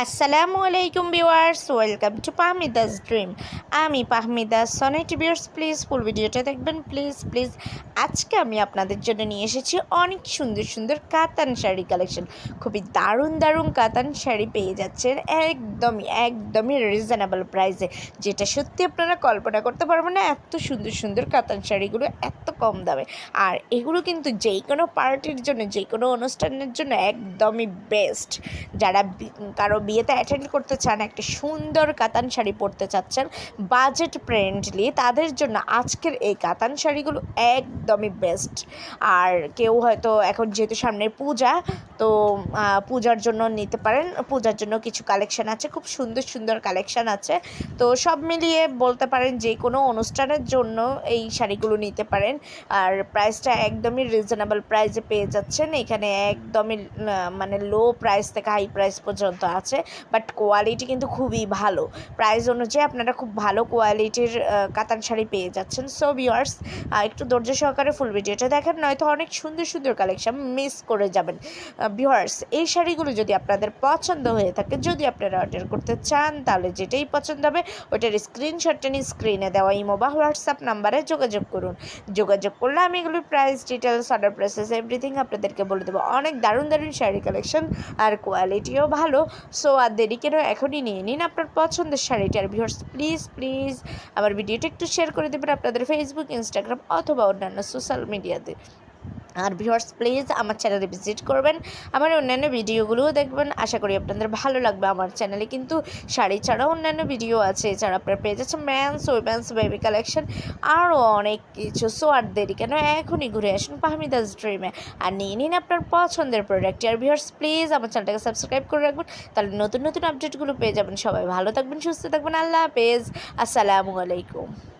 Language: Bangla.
আসসালামু আলাইকুম viewers, welcome to Pahmida's dream. আমি Pahmida Sonet viewers please full ভিডিওটা দেখবেন। প্লিজ প্লিজ, আজকে আমি আপনাদের জন্য নিয়ে এসেছি অনেক সুন্দর সুন্দর কাতান শাড়ি কালেকশন। খুবই দারুণ দারুণ কাতান শাড়ি পেয়ে যাচ্ছেন একদমই একদমই রিজনেবল প্রাইসে যেটা সত্যি আপনারা কল্পনা করতে পারবেন না, এত সুন্দর সুন্দর কাতান শাড়িগুলো এত কম দামে। আর এগুলো কিন্তু যেই কোনো পার্টির জন্য যে কোনো অনুষ্ঠানের জন্য একদমই বেস্ট যারা কারও বিয়েতে অ্যাটেন্ড করতে চান, একটা সুন্দর কাতান শাড়ি পরতে চাচ্ছেন বাজেট ফ্রেন্ডলি তাদের জন্য আজকের এই কাতান শাড়িগুলো একদমই বেস্ট আর কেউ হয়তো এখন যেহেতু সামনে পূজা, তো পূজার জন্য নিতে পারেন। পূজার জন্য কিছু কালেকশন আছে, খুব সুন্দর সুন্দর কালেকশন আছে। তো সব মিলিয়ে বলতে পারেন যে কোনো অনুষ্ঠানের জন্য এই শাড়িগুলো নিতে পারেন। আর প্রাইসটা একদমই রিজনেবল প্রাইসে পেয়ে যাচ্ছেন। এখানে একদমই মানে লো প্রাইস থেকে হাই প্রাইস পর্যন্ত আছে। বাট কোয়ালিটি কিন্তু খুবই ভালো। প্রাইস অনুযায়ী আপনারা খুব ভালো কোয়ালিটির কাতান শাড়ি পেয়ে যাচ্ছেন। সো ভিউয়ার্স একটু ধৈর্য সহকারে ফুল ভিডিওটা দেখেন, নয়তো অনেক সুন্দর সুন্দর কালেকশন মিস করে যাবেন। ভিউয়ার্স এই শাড়িগুলো যদি আপনাদের পছন্দ হয়ে থাকে, যদি আপনারা অর্ডার করতে চান, তাহলে যেটাই পছন্দ হবে, ওটার স্ক্রিনশটটা নিয়ে স্ক্রিনে দেওয়া ইমো বা হোয়াটসঅ্যাপ নাম্বারে যোগাযোগ করুন। যোগাযোগ করলে আমি এগুলোর price details order process everything আপনাদেরকে বলে দেবো। অনেক দারুণ দারুণ শাড়ি কালেকশন আর কোয়ালিটিও ভালো। সো আর দেরি কেন? এখনই নিয়ে নিন আপনার পছন্দের শাড়িটি। আর ভিউর্স প্লিজ প্লিজ আমার ভিডিওটা একটু শেয়ার করে দেবেন আপনাদের ফেসবুক ইনস্টাগ্রাম অথবা অন্যান্য সোশ্যাল মিডিয়াতে আর ভিউয়ার্স, প্লিজ আমার চ্যানেলে ভিজিট করবেন। আমার অন্যান্য ভিডিওগুলোও দেখবেন। আশা করি আপনাদের ভালো লাগবে। আমার চ্যানেলে কিন্তু শাড়ি ছাড়াও অন্যান্য ভিডিও আছে। এছাড়া আপনার পেয়ে যাচ্ছে ম্যানস উইমেন্স বেবি কালেকশন আরও অনেক কিছু। সো আর দেরি কেন? এখনই ঘুরে আসুন পাহমিদাস ড্রিমে আর নিয়ে নিন আপনার পছন্দের প্রোডাক্ট আর ভিউয়ার্স, প্লিজ আমার চ্যানেলটাকে সাবস্ক্রাইব করে রাখবেন। তাহলে নতুন নতুন আপডেটগুলো পেয়ে যাবেন। সবাই ভালো থাকবেন, সুস্থ থাকবেন। আল্লাহ হাফেজ। আসসালামু আলাইকুম।